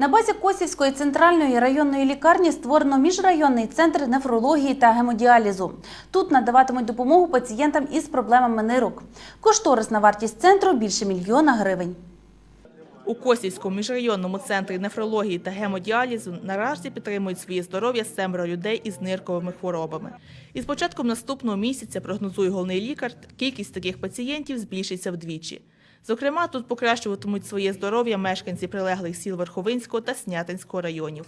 На базі Косівської центральної районної лікарні створено міжрайонний центр нефрології та гемодіалізу. Тут надаватимуть допомогу пацієнтам із проблемами нирок. Кошторисна вартість центру більше мільйона гривень. У Косівському міжрайонному центрі нефрології та гемодіалізу наразі підтримують своє здоров'я семеро людей із нирковими хворобами. І з початком наступного місяця, прогнозує головний лікар, кількість таких пацієнтів збільшиться вдвічі. Зокрема, тут покращуватимуть своє здоров'я мешканці прилеглих сіл Верховинського та Снятинського районів.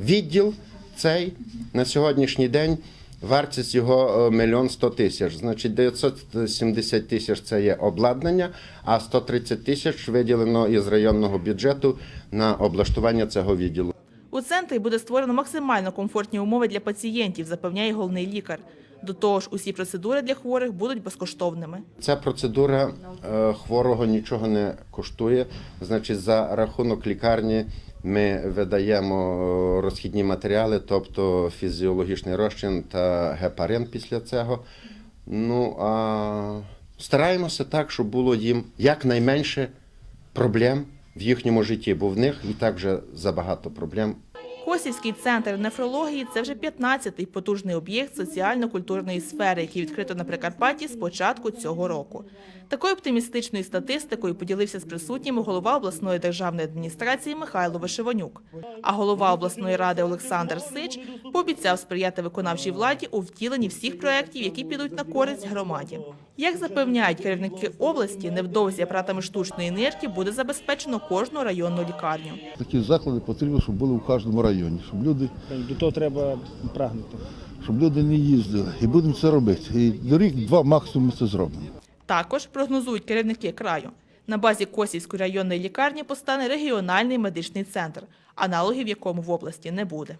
Відділ цей на сьогоднішній день вартість його е, мільйон сто тисяч. Значить, 970 тисяч це є обладнання, а 130 тисяч виділено із районного бюджету на облаштування цього відділу. У центрі буде створено максимально комфортні умови для пацієнтів, запевняє головний лікар. До того ж, усі процедури для хворих будуть безкоштовними. Ця процедура е, хворого нічого не коштує. Значить, за рахунок лікарні ми видаємо е, розхідні матеріали, тобто фізіологічний розчин та гепарин після цього. Ну а стараємося так, щоб було їм якнайменше проблем в їхньому житті, бо в них і так вже забагато проблем Косівський центр нефрології це вже 15-й потужний об'єкт соціально-культурної сфери, який відкрито на Прикарпатті з початку цього року. Такою оптимістичною статистикою поділився з присутніми голова обласної державної адміністрації Михайло Вишиванюк. А голова обласної ради Олександр Сич пообіцяв сприяти виконавчій владі у втіленні всіх проєктів, які підуть на користь громаді. Як запевняють керівники області, невдовзі апаратами штучної нирки буде забезпечено кожну районну лікарню. Такі заклади потрібно, щоб були в кожному районі, щоб люди, До того треба прагнути. щоб люди не їздили. І будемо це робити. І до рік-два максимум ми це зробимо. Також прогнозують керівники краю. На базі Косівської районної лікарні постане регіональний медичний центр, аналогів якому в області не буде.